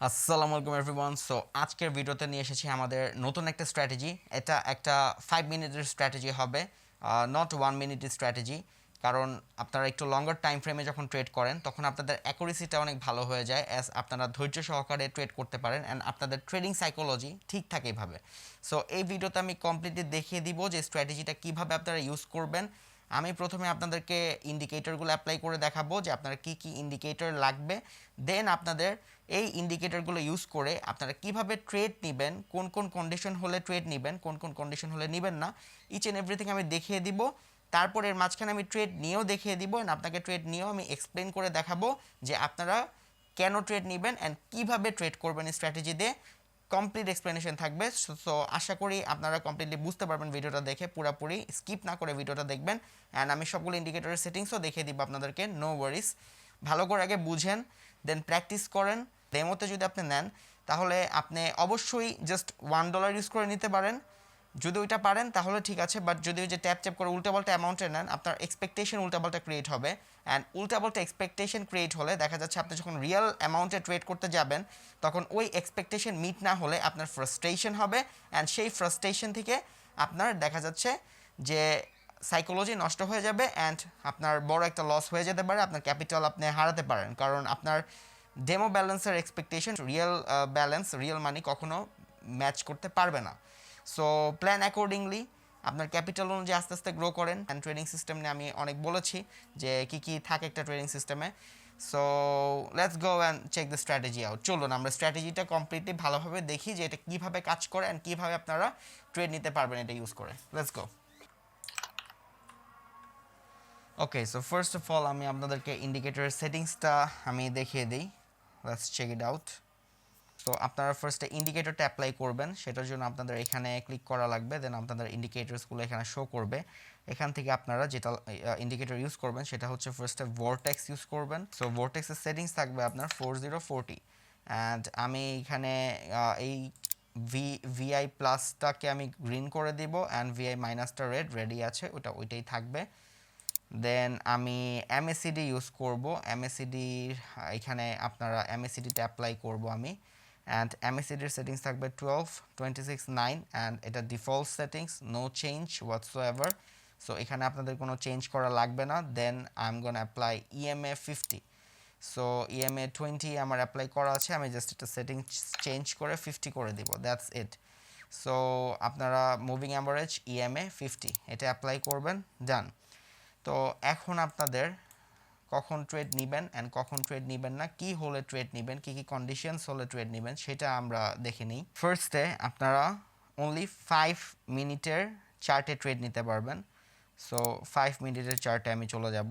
আসসালামু আলাইকুম everyone so আজকের ভিডিওতে নিয়ে এসেছি আমাদের নতুন একটা স্ট্র্যাটেজি এটা একটা ফাইভ মিনিটের স্ট্র্যাটেজি হবে নট ওয়ান মিনিটের স্ট্র্যাটেজি কারণ আপনারা একটু লঙ্গার টাইম ফ্রেমে যখন ট্রেড করেন, তখন আপনাদের অ্যাকুরেসিটা অনেক ভালো হয়ে যায় অ্যাজ আপনারা ধৈর্য সহকারে ট্রেড করতে পারেন অ্যান্ড আপনাদের ট্রেডিং সাইকোলজি ঠিক থাকে এইভাবে সো এই ভিডিওতে আমি কমপ্লিটলি দেখিয়ে দিব যে স্ট্র্যাটেজিটা কীভাবে আপনারা ইউজ করবেন আমি প্রথমে আপনাদেরকে ইন্ডিকেটরগুলো অ্যাপ্লাই করে দেখাবো যে আপনারা কি কি ইন্ডিকেটর লাগবে। দেন আপনাদের এই ইন্ডিকেটরগুলো ইউজ করে আপনারা কীভাবে ট্রেড নেবেন, কোন কোন কন্ডিশন হলে ট্রেড নেবেন, কোন কোন কন্ডিশন হলে নেবেন না ইচ অ্যান্ড এভরিথিং আমি দেখিয়ে দিব। তারপর এর মাঝখানে আমি ট্রেড নিয়েও দেখিয়ে দিব, and আপনাকে ট্রেড নিয়েও আমি এক্সপ্লেন করে দেখাবো যে আপনারা কেন ট্রেড নেবেন অ্যান্ড কীভাবে ট্রেড করবেন স্ট্র্যাটেজি দিয়ে। কমপ্লিট এক্সপ্লেনেশন থাকবে। সো আশা করি আপনারা কমপ্লিটলি বুঝতে পারবেন ভিডিওটা দেখে, পুরোপুরি স্কিপ না করে ভিডিওটা দেখবেন। অ্যান্ড আমি সবগুলো ইন্ডিকেটরের সেটিংসও দেখিয়ে দিব আপনাদেরকে নো ওয়ারিস ভালো করে আগে বুঝেন দেন প্র্যাকটিস করেন ডেমোতে যদি আপনি নেন, তাহলে আপনি অবশ্যই জাস্ট ওয়ান ডলার ইউজ করে নিতে পারেন। যদি ওইটা পারেন, তাহলে ঠিক আছে বাট যদি ওই যে ট্যাপ ট্যাপ করে উল্টাপাল্টা অ্যামাউন্টে নেন, আপনার এক্সপেকটেশন উল্টাপাল্টা ক্রিয়েট হবে অ্যান্ড উল্টাপাল্টা এক্সপেকটেশন ক্রিয়েট হলে দেখা যাচ্ছে আপনি যখন রিয়েল অ্যামাউন্টে ট্রেড করতে যাবেন, তখন ওই এক্সপেকটেশন মিট না হলে আপনার ফ্রাস্ট্রেশন হবে অ্যান্ড সেই ফ্রাস্ট্রেশন থেকে আপনার দেখা যাচ্ছে যে সাইকোলজি নষ্ট হয়ে যাবে অ্যান্ড আপনার বড় একটা লস হয়ে যেতে পারে, আপনার ক্যাপিটাল আপনি হারাতে পারেন, কারণ আপনার ডেমো ব্যালেন্সের expectation real balance real money কখনো ম্যাচ করতে পারবে না। সো প্ল্যান অ্যাকর্ডিংলি আপনার ক্যাপিটাল অনুযায়ী আস্তে আস্তে গ্রো করেন। অ্যান্ড ট্রেডিং সিস্টেম নিয়ে আমি অনেক বলেছি যে কি কি থাকে একটা ট্রেডিং সিস্টেমে so let's go and check the strategy out চলুন, আমরা স্ট্র্যাটেজিটা কমপ্লিটলি ভালোভাবে দেখি যে এটা কীভাবে কাজ করে অ্যান্ড কীভাবে আপনারা ট্রেড নিতে পারবেন এটা ইউজ করে। Let's go okay so first of all আমি আপনাদেরকে ইন্ডিকেটরের সেটিংসটা আমি দেখিয়ে দিই। লেটস চেক ইট আউট তো আপনারা ফার্স্টে ইন্ডিকেটরটা অ্যাপ্লাই করবেন, সেটার জন্য আপনাদের এখানে ক্লিক করা লাগবে দেন আপনাদের ইন্ডিকেটরসগুলো এখানে শো করবে। এখান থেকে আপনারা যেটা ইন্ডিকেটর ইউজ করবেন, সেটা হচ্ছে ফার্স্টে ভোরটেক্স ইউজ করবেন। সো ভোরটেক্সের সেটিংস থাকবে আপনার ফোর জিরো ফোরটি অ্যান্ড আমি এখানে এই ভি ভিআই প্লাসটাকে আমি গ্রিন করে দিব অ্যান্ড ভিআই মাইনাসটা রেড রেডি আছে, ওটা ওইটাই থাকবে। দেন আমি এমএসিডি ইউজ করব। এমএসিডি এখানে আপনারা এমএসিডিতে অ্যাপ্লাই করব আমি। অ্যান্ড এমএসিডির সেটিংস থাকবে twelve twenty six nine and এটা default settings no change whatsoever so এখানে আপনাদের কোনো চেঞ্জ করা লাগবে না then I am gone apply EMA fifty so EMA twenty আমার অ্যাপ্লাই করা আছে, আমি জাস্ট এটা সেটিং চেঞ্জ করে ফিফটি করে দিব দ্যাটস ইট সো আপনারা মুভিং অ্যাভারেজ ইএমএ ফিফটি এটা অ্যাপ্লাই করবেন ডান তো এখন আপনাদের কখন ট্রেড নেবেন অ্যান্ড কখন ট্রেড নেবেন না, কি হলে ট্রেড নেবেন, কি কি কন্ডিশনস হলে ট্রেড নেবেন, সেটা আমরা দেখে নিই। ফার্স্টে আপনারা অনলি ফাইভ মিনিটের চার্টে ট্রেড নিতে পারবেন। সো ফাইভ মিনিটের চার্টে আমি চলে যাব।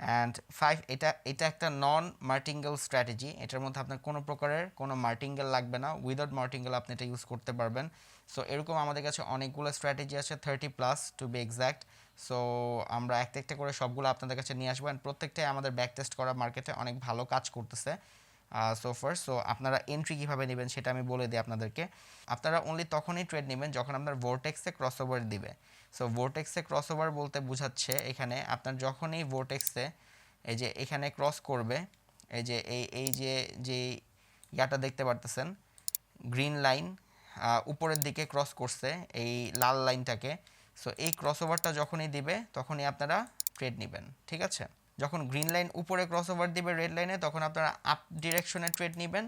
অ্যান্ড ফাইভ এটা এটা একটা নন মার্টিঙ্গেল স্ট্র্যাটেজি এটার মধ্যে আপনার কোনো প্রকারের কোনো মার্টিঙ্গেল লাগবে না। উইদাউট মার্টিঙ্গেল আপনি এটা ইউজ করতে পারবেন। সো এরকম আমাদের কাছে অনেকগুলো স্ট্র্যাটেজি আছে thirty plus to be exact so আমরা একটা একটা করে সবগুলো আপনাদের কাছে নিয়ে আসব অ্যান্ড প্রত্যেকটাই আমাদের ব্যাক টেস্ট করা মার্কেটে অনেক ভালো কাজ করতেছে। সো ফার সো আপনারা এন্ট্রি কীভাবে নেবেন সেটা আমি বলে দিই আপনাদেরকে। আপনারা অনলি তখনই ট্রেড নেবেন যখন আপনার ভোরটেক্সে ক্রস ওভার দিবে। সো ভোরটেক্সে ক্রস ওভার বলতে বোঝাচ্ছে এখানে আপনার যখনই ভোরটেক্সে এই যে এখানে ক্রস করবে, এই যে এই এই যে যে ইয়াটা দেখতে পারতেছেন গ্রিন লাইন উপরের দিকে ক্রস করছে এই লাল লাইনটাকে সো এই ক্রস ওভারটা যখনই দিবে, তখনই আপনারা ট্রেড নেবেন, ঠিক আছে? যখন গ্রিন লাইন উপরে ক্রস ওভার দিবে রেড লাইনে তখন আপনারা আপ ডিরেকশনে ট্রেড নেবেন।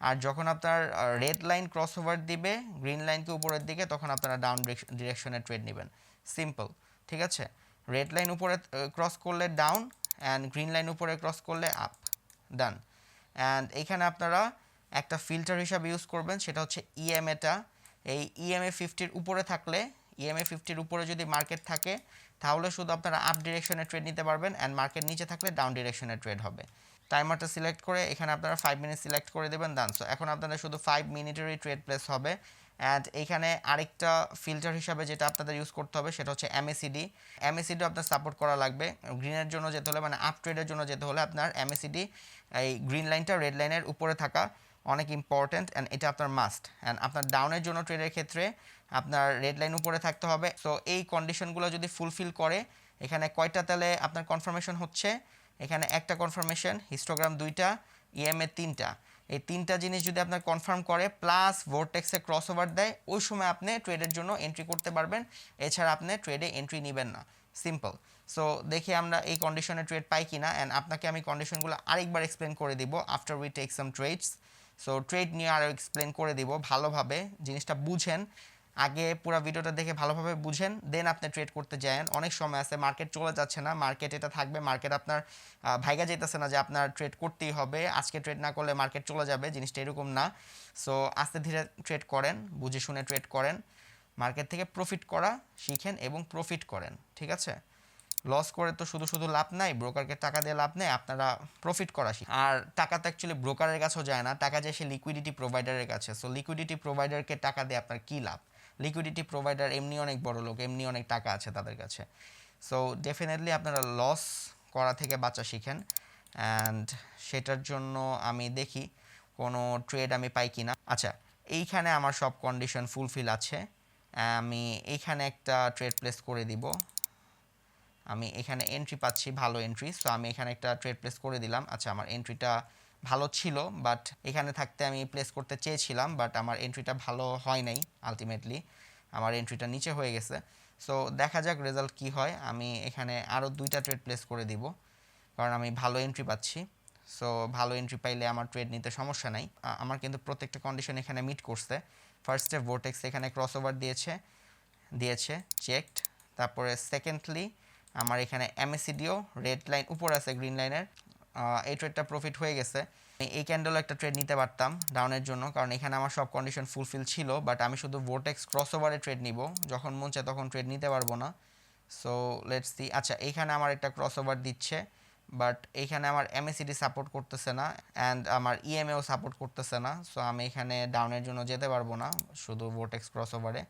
আর যখন আপনার রেড লাইন ক্রস ওভার দিবে গ্রিন লাইনকে উপরের দিকে, তখন আপনারা ডাউন ডিরেকশনে ট্রেড নেবেন। সিম্পল ঠিক আছে? রেড লাইন উপরে ক্রস করলে ডাউন অ্যান্ড গ্রিন লাইন উপরে ক্রস করলে আপ ডান অ্যান্ড এখানে আপনারা একটা ফিল্টার হিসাবে ইউজ করবেন, সেটা হচ্ছে ইএমএটা এই ইএমএ ফিফটির উপরে থাকলে ইএমএ ফিফটির উপরে যদি মার্কেট থাকে, তাহলে শুধু আপনারা আপ ডিরেকশনে ট্রেড নিতে পারবেন অ্যান্ড মার্কেট নিচে থাকলে ডাউন ডিরেকশনে ট্রেড হবে। টাইমারটা সিলেক্ট করে এখানে আপনারা ফাইভ মিনিট সিলেক্ট করে দেবেন ডান সো এখন আপনাদের শুধু ফাইভ মিনিটেরই ট্রেড প্লেস হবে। অ্যান্ড এখানে আরেকটা ফিল্টার হিসাবে যেটা আপনাদের ইউজ করতে হবে, সেটা হচ্ছে এমএসিডি এমএসিডিও আপনার সাপোর্ট করা লাগবে। গ্রিনের জন্য যেতে হলে মানে আপ ট্রেডের জন্য যেতে হলে আপনার এমএসিডি এই গ্রিন লাইনটা রেড লাইনের উপরে থাকা অনেক ইম্পর্ট্যান্ট অ্যান্ড এটা আপনার মাস্ট অ্যান্ড আপনার ডাউনের জন্য ট্রেডের ক্ষেত্রে আপনার রেড লাইন উপরে থাকতে হবে। সো এই কন্ডিশনগুলো যদি ফুলফিল করে, এখানে কয়টা তাহলে আপনার কনফার্মেশন হচ্ছে? এখানে একটা কনফার্মেশন হিস্টোগ্রাম দুইটা ইএমএ তিনটা। এই তিনটা জিনিস যদি আপনার কনফার্ম করে প্লাস ভোরটেক্সে ক্রস ওভার দেয়, ওই সময় আপনি ট্রেডের জন্য এন্ট্রি করতে পারবেন। এছাড়া আপনি ট্রেডে এন্ট্রি নেবেন না। সিম্পল সো দেখি আমরা এই কন্ডিশনে ট্রেড পাই কিনা অ্যান্ড আপনাকে আমি কন্ডিশনগুলো আরেকবার এক্সপ্লেন করে দিব after we take some trades so trade নিয়ে আরও এক্সপ্লেন করে দিব ভালোভাবে, জিনিসটা বুঝেন। আগে পুরো ভিডিওটা দেখে ভালোভাবে বুঝেন দেন আপনি ট্রেড করতে যান। অনেক সময় আছে মার্কেট চলে যাচ্ছে না মার্কেট এটা থাকবে মার্কেট আপনার ভাইগা যেতেছে না যে আপনার ট্রেড করতেই হবে। আজকে ট্রেড না করলে মার্কেট চলে যাবে, জিনিসটা এরকম না। সো আস্তে ধীরে ট্রেড করেন, বুঝে শুনে ট্রেড করেন। মার্কেট থেকে প্রফিট করা শিখেন এবং প্রফিট করেন, ঠিক আছে? লস করে তো শুধু শুধু লাভ নাই ব্রোকারকে টাকা দিয়ে লাভ নেই, আপনারা প্রফিট করা শিখ- আর টাকা তো অ্যাকচুয়ালি ব্রোকারের কাছেও যায় না, টাকা যায় সে লিকুইডিটি প্রোভাইডারের কাছে। সো লিকুইডিটি প্রোভাইডারকে টাকা দিয়ে আপনার কী লাভ? লিকুইডিটি প্রোভাইডার এমনি অনেক বড় লোক, এমনি অনেক টাকা আছে তাদের কাছে। সো ডেফিনেটলি আপনারা লস করা থেকে বাঁচা শিখেন অ্যান্ড সেটার জন্য আমি দেখি কোনো ট্রেড আমি পাই কি না আচ্ছা এইখানে আমার সব কন্ডিশন ফুলফিল আছে। আমি এইখানে একটা ট্রেড প্লেস করে দিব। আমি এখানে এন্ট্রি পাচ্ছি, ভালো এন্ট্রি সো আমি এখানে একটা ট্রেড প্লেস করে দিলাম। আচ্ছা আমার এন্ট্রিটা ভালো ছিল বাট এখানে থাকতে আমি প্লেস করতে চেয়েছিলাম বাট আমার এন্ট্রিটা ভালো হয় নাই আলটিমেটলি আমার এন্ট্রিটা নিচে হয়ে গেছে। সো দেখা যাক রেজাল্ট কি হয়। আমি এখানে আরও দুইটা ট্রেড প্লেস করে দিব, কারণ আমি ভালো এন্ট্রি পাচ্ছি। সো ভালো এন্ট্রি পাইলে আমার ট্রেড নিতে সমস্যা নাই। আমার কিন্তু প্রত্যেকটা কন্ডিশন এখানে মিট করছে। ফার্স্টে ভোটেক্স এখানে ক্রস ওভার দিয়েছে দিয়েছে চেকড তারপরে সেকেন্ডলি আমার এখানে এমএসিডিও রেড লাইন উপর আছে গ্রিন লাইনের এই ট্রেডটা প্রফিট হয়ে গেছে। এই ক্যান্ডেলও একটা ট্রেড নিতে পারতাম ডাউনের জন্য, কারণ এখানে আমার সব কন্ডিশন ফুলফিল ছিল বাট আমি শুধু ভোটেক্স ক্রস ওভারে ট্রেড নিব। যখন মন চায় তখন ট্রেড নিতে পারব না। সো লেটস সি আচ্ছা এইখানে আমার একটা ক্রস ওভার দিচ্ছে বাট এইখানে আমার এমএসিডি সাপোর্ট করতেছে না অ্যান্ড আমার E ইএমএও সাপোর্ট করতেছে না সো আমি এখানে ডাউনের জন্য যেতে পারব না, শুধু ভোটেক্স ক্রস ওভারে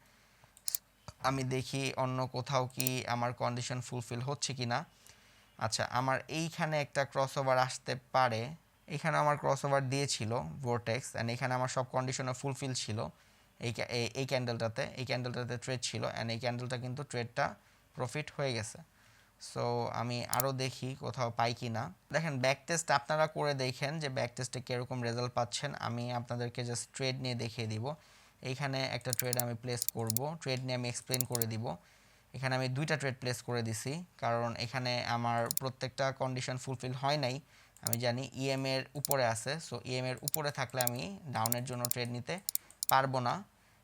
আমি দেখি অন্য কোথাও কি আমার কন্ডিশন ফুলফিল হচ্ছে কি না আচ্ছা আমার এইখানে একটা ক্রস ওভার আসতে পারে। এখানে আমার ক্রস ওভার দিয়েছিল ভোরটেক্স অ্যান্ড এখানে আমার সব কন্ডিশনে ফুলফিল ছিল। এই- এই ক্যান্ডেলটাতে এই ক্যান্ডেলটাতে ট্রেড ছিল অ্যান্ড এই ক্যান্ডেলটা কিন্তু ট্রেডটা প্রফিট হয়ে গেছে। সো আমি আরও দেখি কোথাও পাই কি না দেখেন ব্যাক টেস্ট আপনারা করে দেখেন যে ব্যাক টেস্টে কীরকম রেজাল্ট পাচ্ছেন। আমি আপনাদেরকে জাস্ট ট্রেড নিয়ে দেখিয়ে দিব। এইখানে একটা ট্রেড আমি প্লেস করব। ট্রেড নিয়ে আমি এক্সপ্লেন করে দিব। এখানে আমি দুইটা ট্রেড প্লেস করে দিছি, কারণ এখানে আমার প্রত্যেকটা কন্ডিশন ফুলফিল হয় নাই। আমি জানি ইএম এর উপরে আছে সো ইএম এর উপরে থাকলে আমি ডাউনের জন্য ট্রেড নিতে পারব না।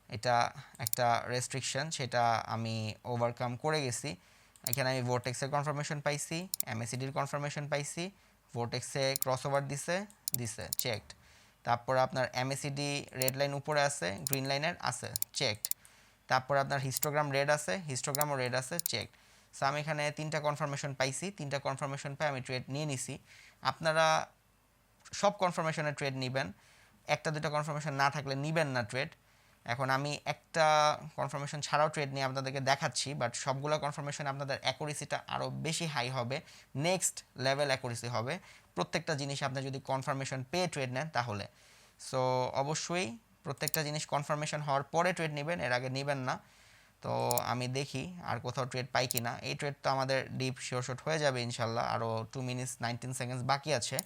এটা একটা রেস্ট্রিকশন সেটা আমি ওভারকাম করে গেছি। এখানে আমি ভোটেক্সের কনফার্মেশন পাইছি এমএসিডির কনফার্মেশন পাইছি ভোটেক্সে ক্রস ওভার দিছে দিছে চেকড তারপর আপনার এমএসিডি রেড লাইন উপরে আছে গ্রিন লাইনের আছে চেকড তারপর আপনার হিস্টোগ্রাম রেড আছে হিস্টোগ্রামও রেড আছে চেক সো আমি এখানে তিনটা কনফার্মেশন পাইছি, তিনটা কনফার্মেশন পাই, আমি ট্রেড নিয়ে নিছি। আপনারা সব কনফার্মেশনে ট্রেড নেবেন, একটা দুটো কনফার্মেশন না থাকলে নিবেন না ট্রেড এখন আমি একটা কনফার্মেশন ছাড়াও ট্রেড নিয়ে আপনাদেরকে দেখাচ্ছি বাট সবগুলো কনফার্মেশন আপনাদের অ্যাকুরেসিটা আরও বেশি হাই হবে নেক্সট লেভেল অ্যাকুরেসি হবে। প্রত্যেকটা জিনিস আপনি যদি কনফার্মেশন পেয়ে ট্রেড নেন তাহলে। সো অবশ্যই প্রত্যেকটা জিনিস কনফার্মেশন হওয়ার পরে ট্রেড নেবেন, এর আগে নেবেন না। তো আমি দেখি আর কোথাও ট্রেড পাই কি না এই ট্রেড তো আমাদের ডিপ শিওর শট হয়ে যাবে ইনশাল্লাহ। আরও টু মিনিটস নাইনটিন সেকেন্ডস বাকি আছে।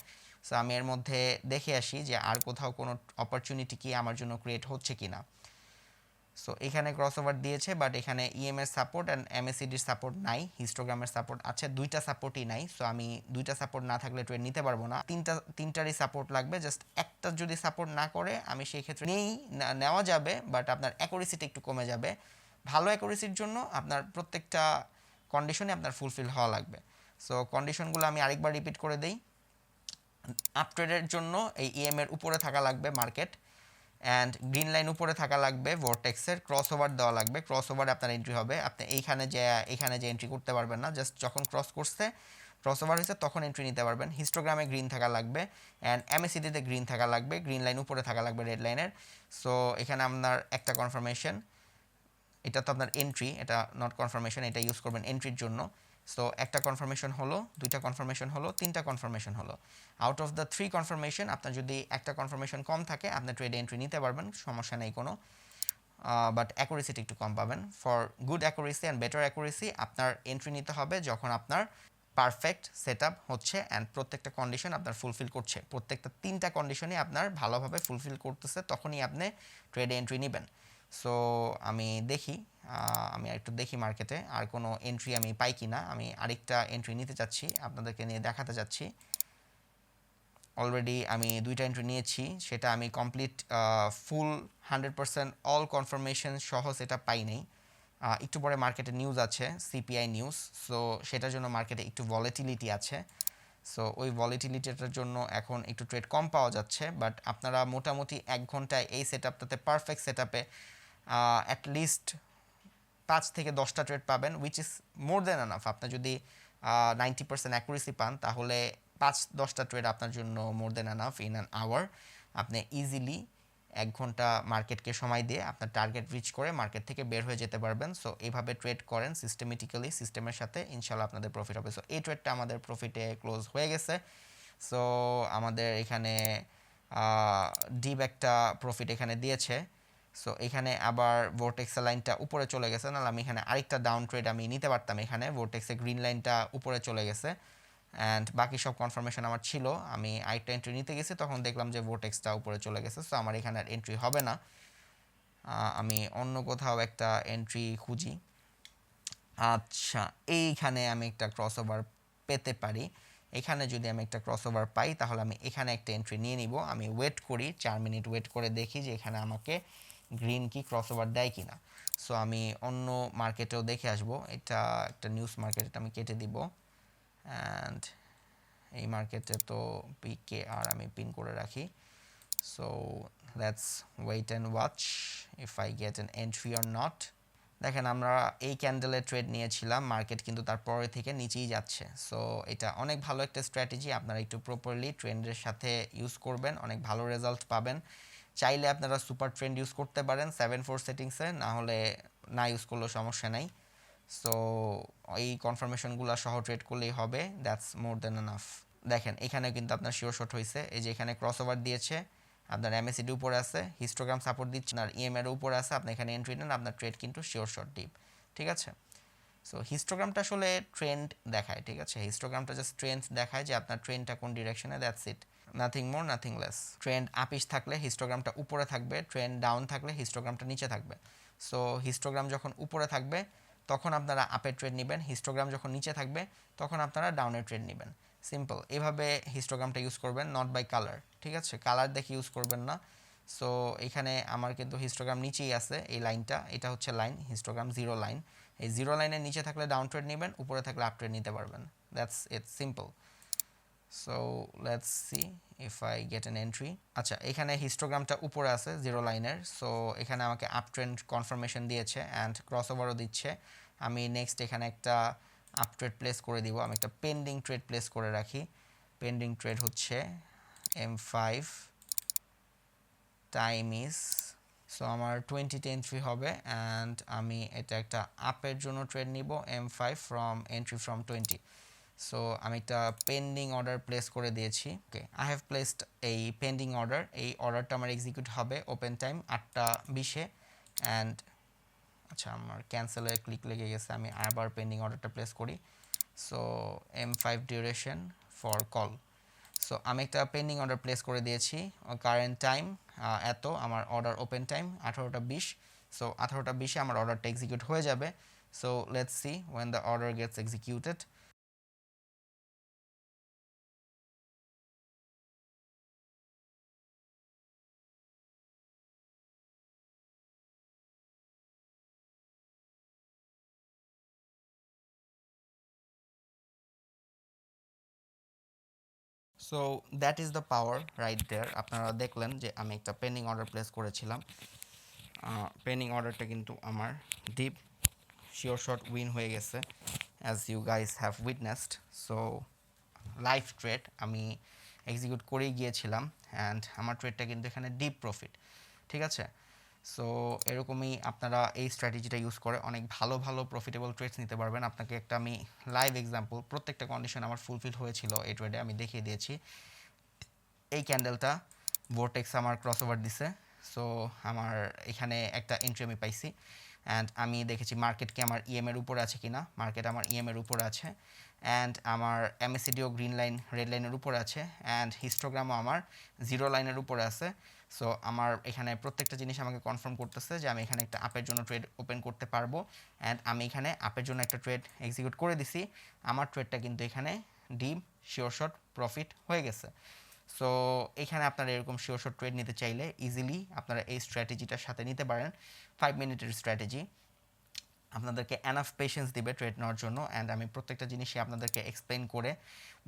সো আমি এর মধ্যে দেখে আসি যে আর কোথাও কোনো অপরচুনিটি কি আমার জন্য ক্রিয়েট হচ্ছে কি না সো এখানে ক্রস ওভার দিয়েছে বাট এখানে E ইএম এর সাপোর্ট অ্যান্ড এমএসিডির সাপোর্ট নাই হিস্টোগ্রামের সাপোর্ট আছে, দুইটা সাপোর্টই নাই। সো আমি দুইটা সাপোর্ট না থাকলে ট্রেড নিতে পারব না। তিনটা, তিনটারই সাপোর্ট লাগবে জাস্ট একটা যদি সাপোর্ট না করে, আমি সেই ক্ষেত্রে নেই নেওয়া যাবে বাট আপনার অ্যাকুরেসিটা একটু কমে যাবে। ভালো অ্যাকুরেসির জন্য আপনার প্রত্যেকটা কন্ডিশনে আপনার ফুলফিল হওয়া লাগবে। সো কন্ডিশনগুলো আমি আরেকবার রিপিট করে দেই। আপ ট্রেডের জন্য এই ইএম এর উপরে থাকা লাগবে মার্কেট অ্যান্ড গ্রিন লাইন উপরে থাকা লাগবে ভোরটেক্সের ক্রস ওভার দেওয়া লাগবে। ক্রস ওভারে আপনার এন্ট্রি হবে। আপনি এইখানে যে এইখানে যে এন্ট্রি করতে পারবেন না জাস্ট যখন ক্রস করছে ক্রস ওভার হয়েছে, তখন এন্ট্রি নিতে পারবেন। হিস্টোগ্রামে গ্রিন থাকা লাগবে। অ্যান্ড এমএসিডিতে গ্রিন থাকা লাগবে। গ্রিন লাইন উপরে থাকা লাগবে রেড লাইনের সো এখানে আপনার একটা কনফার্মেশন এটা তো আপনার এন্ট্রি এটা নট কনফার্মেশন এটা ইউজ করবেন এন্ট্রির জন্য। সো একটা কনফার্মেশন হলো, দুইটা কনফার্মেশন হলো, তিনটা কনফার্মেশন হলো। Out of the three confirmation আপনার যদি একটা কনফার্মেশন কম থাকে, আপনি ট্রেডে এন্ট্রি নিতে পারবেন, সমস্যা নেই কোনো। বাট অ্যাকুরেসিটা একটু কম পাবেন। For good accuracy and better accuracy আপনার এন্ট্রি নিতে হবে যখন আপনার পারফেক্ট সেট হচ্ছে অ্যান্ড প্রত্যেকটা কন্ডিশন আপনার ফুলফিল করছে। প্রত্যেকটা তিনটা কন্ডিশনই আপনার ভালোভাবে ফুলফিল করতেছে, তখনই আপনি ট্রেডে এন্ট্রি নেবেন। সো আমি দেখি আমি একটু দেখি মার্কেটে আর কোনো এন্ট্রি আমি পাই কি না আমি আরেকটা এন্ট্রি নিতে চাচ্ছি, আপনাদেরকে নিয়ে দেখাতে চাচ্ছি। অলরেডি আমি দুইটা এন্ট্রি নিয়েছি, সেটা আমি complete full hundred percent all confirmation সহ সেটা পাই নাই। একটু পরে মার্কেটে নিউজ আছে সিপিআই নিউজ সো সেটার জন্য মার্কেটে একটু ভলেটিলিটি আছে। সো ওই ভলেটিলিটিটার জন্য এখন একটু ট্রেড কম পাওয়া যাচ্ছে বাট আপনারা মোটামুটি এক ঘন্টায় এই সেট আপটাতে পারফেক্ট সেট আপে অ্যাটলিস্ট পাঁচ থেকে দশটা ট্রেড পাবেন উইচ ইজ মোর দেন আনাফ আপনি যদি নাইনটি পার্সেন্ট অ্যাকুরেসি পান, তাহলে পাঁচ, দশটা ট্রেড আপনার জন্য more than enough in an hour আপনি ইজিলি এক ঘণ্টা মার্কেটকে সময় দিয়ে আপনার টার্গেট রিচ করে মার্কেট থেকে বের হয়ে যেতে পারবেন। সো এইভাবে ট্রেড করেন সিস্টেমেটিক্যালি সিস্টেমের সাথে ইনশাল্লাহ আপনাদের প্রফিট হবে। সো এই ট্রেডটা আমাদের প্রফিটে ক্লোজ হয়ে গেছে। সো আমাদের এখানে ডিপ একটা প্রফিট এখানে দিয়েছে। সো এখানে আবার ভোর্টেক্সের লাইনটা উপরে চলে গেছে, নাহলে আমি এখানে আরেকটা ডাউন ট্রেড আমি নিতে পারতাম এখানে ভোর্টেক্সের গ্রিন লাইনটা উপরে চলে গেছে। অ্যান্ড বাকি সব কনফার্মেশন আমার ছিল, আমি আরেকটা এন্ট্রি নিতে গেছি, তখন দেখলাম যে ভোর্টেক্সটা উপরে চলে গেছে সো আমার এখানে আর এন্ট্রি হবে না। আমি অন্য কোথাও একটা এন্ট্রি খুঁজি। আচ্ছা এইখানে আমি একটা ক্রস ওভার পেতে পারি। এখানে যদি আমি একটা ক্রস ওভার পাই, তাহলে আমি এখানে একটা এন্ট্রি নিয়ে নিব। আমি ওয়েট করি, চার মিনিট ওয়েট করে দেখি যে এখানে আমাকে গ্রিন কি ক্রস ওভার দেয় কি না সো আমি অন্য মার্কেটেও দেখে আসব। এটা একটা নিউজ মার্কেট এটা আমি কেটে দিব। অ্যান্ড এই মার্কেটে তো পিকে আর আমি পিন করে রাখি। So let's wait and watch if I get an entry or not দেখেন, আমরা এই ক্যান্ডেলের ট্রেড নিয়েছিলাম। মার্কেট কিন্তু তারপরে থেকে নিচেই যাচ্ছে। সো এটা অনেক ভালো একটা স্ট্র্যাটেজি আপনারা একটু প্রপারলি ট্রেন্ডের সাথে ইউজ করবেন। অনেক ভালো রেজাল্ট পাবেন। চাইলে আপনারা সুপার ট্রেন্ড ইউজ করতে পারেন সেভেন ফোর সেটিংসে না হলে না ইউজ করলেও সমস্যা নাই। সো এই কনফার্মেশনগুলো সহ ট্রেড করলেই হবে দ্যাটস মোর দেন এনাফ দেখেন এখানে কিন্তু আপনার শিওর শট হয়েছে এই যে এখানে ক্রস ওভার দিয়েছে, আপনার এমএসিডি উপরে আছে হিস্টোগ্রাম সাপোর্ট দিচ্ছে আর ইএমএর উপরে আছে, আপনি এখানে এন্ট্রি নেন, আপনার ট্রেড কিন্তু শিওর শট ডিপ ঠিক আছে? সো হিস্টোগ্রামটা আসলে ট্রেন্ড দেখায়, ঠিক আছে? হিস্টোগ্রামটা জাস্ট ট্রেন্ড দেখায় যে আপনার ট্রেন্ডটা কোন ডিরেকশনে that's it nothing more nothing less trend আপিস থাকলে হিস্টোগ্রামটা উপরে থাকবে ট্রেন্ড ডাউন থাকলে হিস্টোগ্রামটা নিচে থাকবে। সো হিস্টোগ্রাম যখন উপরে থাকবে, তখন আপনারা আপের ট্রেড নেবেন হিস্টোগ্রাম যখন নিচে থাকবে, তখন আপনারা ডাউনের ট্রেড নেবেন। সিম্পল এভাবে হিস্টোগ্রামটা ইউজ করবেন নট বাই কালার ঠিক আছে? কালার দেখে ইউজ করবেন না। সো এখানে আমার কিন্তু হিস্টোগ্রাম নিচেই আছে, এই লাইনটা এটা হচ্ছে লাইন হিস্টোগ্রাম জিরো লাইন এই জিরো লাইনের নিচে থাকলে ডাউন ট্রেড নেবেন, উপরে থাকলে আপ ট্রেড নিতে পারবেন। That's it simple so let's see if I get an entry আচ্ছা এখানে হিস্টোগ্রামটা উপরে আছে জিরো লাইনের সো এখানে আমাকে আপ ট্রেন্ড কনফার্মেশন দিয়েছে অ্যান্ড ক্রস ওভারও দিচ্ছে। আমি নেক্সট এখানে একটা আপ ট্রেড প্লেস করে দিব। আমি একটা পেন্ডিং ট্রেড প্লেস করে রাখি। পেন্ডিং ট্রেড হচ্ছে M five time is so আমার টোয়েন্টিতে এন্ট্রি হবে অ্যান্ড আমি এটা একটা আপের জন্য ট্রেড নিব M five from entry from twenty so আমি একটা পেন্ডিং অর্ডার প্লেস করে দিয়েছি। ওকে আই হ্যাভ প্লেসড এই পেন্ডিং অর্ডার এই অর্ডারটা আমার এক্সিকিউট হবে ওপেন টাইম আটটা বিশে। অ্যান্ড আচ্ছা আমার ক্যান্সেলের ক্লিক লেগে গেছে। আমি আবার পেন্ডিং অর্ডারটা প্লেস করি। So M five duration for call so আমি একটা পেন্ডিং অর্ডার প্লেস করে দিয়েছি। কারেন্ট টাইম এত। আমার অর্ডার ওপেন টাইম আঠারোটা বিশ। সো আঠারোটা বিশে আমার অর্ডারটা এক্সিকিউট হয়ে যাবে। So let's see when the order gets executed so that is the power right there আপনারা দেখলেন যে আমি একটা পেন্ডিং অর্ডার প্লেস করেছিলাম। পেন্ডিং অর্ডারটা কিন্তু আমার ডিপ শিওর শট উইন হয়ে গেছে as you guys have witnessed so live trade আমি এক্সিকিউট করেই গিয়েছিলাম অ্যান্ড আমার ট্রেডটা কিন্তু এখানে ডিপ প্রফিট ঠিক আছে? সো এরকমই আপনারা এই স্ট্র্যাটেজিটা ইউজ করে অনেক ভালো ভালো প্রফিটেবল ট্রেডস নিতে পারবেন। আপনাকে একটা আমি লাইভ এক্সাম্পল প্রত্যেকটা কন্ডিশন আমার ফুলফিল হয়েছিল এই ট্রেডে আমি দেখিয়ে দিয়েছি। এই ক্যান্ডেলটা ভোরটেক্স আমার ক্রস ওভার দিছে। সো আমার এখানে একটা এন্ট্রি আমি পাইছি। অ্যান্ড আমি দেখেছি মার্কেট কি আমার ইএম এর উপরে আছে কিনা। মার্কেট আমার ইএম এর উপরে আছে। অ্যান্ড আমার এমএসিডিও গ্রিন লাইন রেড লাইনের উপরে আছে। অ্যান্ড হিস্টোগ্রামও আমার জিরো লাইনের উপরে আছে। সো আমার এখানে প্রত্যেকটা জিনিস আমাকে কনফার্ম করতেছে যে আমি এখানে একটা আপের জন্য ট্রেড ওপেন করতে পারব। অ্যান্ড আমি এখানে আপের জন্য একটা ট্রেড এক্সিকিউট করে দিছি। আমার ট্রেডটা কিন্তু এখানে ডিম শিওর শট প্রফিট হয়ে গেছে। সো এখানে আপনারা এরকম শিওর শট ট্রেড নিতে চাইলে ইজিলি আপনারা এই স্ট্র্যাটেজিটার সাথে নিতে পারেন। ফাইভ মিনিটের স্ট্র্যাটেজি আপনাদেরকে এনাফ পেশেন্স দিবে ট্রেড নেওয়ার জন্য অ্যান্ড আমি প্রত্যেকটা জিনিসই আপনাদেরকে এক্সপ্লেন করে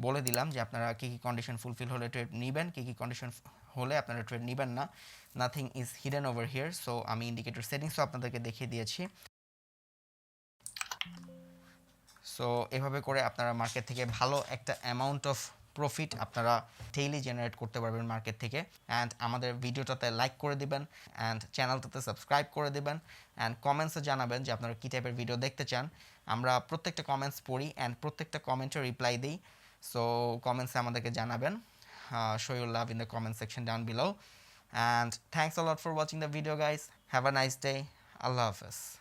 বলে দিলাম যে আপনারা কী কী কন্ডিশন ফুলফিল হলে ট্রেড নেবেন, কী কী কন্ডিশন হলে আপনারা ট্রেড নেবেন না। Nothing is hidden over here so আমি ইন্ডিকেটর সেটিংসও আপনাদেরকে দেখিয়ে দিয়েছি। সো এভাবে করে আপনারা মার্কেট থেকে ভালো একটা অ্যামাউন্ট অফ প্রফিট আপনারা ডেইলি জেনারেট করতে পারবেন মার্কেট থেকে। অ্যান্ড আমাদের ভিডিওটাতে লাইক করে দিবেন অ্যান্ড চ্যানেলটাতে সাবস্ক্রাইব করে দিবেন অ্যান্ড কমেন্টসে জানাবেন যে আপনারা কী টাইপের ভিডিও দেখতে চান। আমরা প্রত্যেকটা কমেন্টস পড়ি অ্যান্ড প্রত্যেকটা কমেন্টের রিপ্লাই দিই। সো কমেন্টসে আমাদেরকে জানাবেন। Show your love in the comment section down below and thanks lot for watching the video, guys. Have a nice day. আল্লাহ হাফেজ।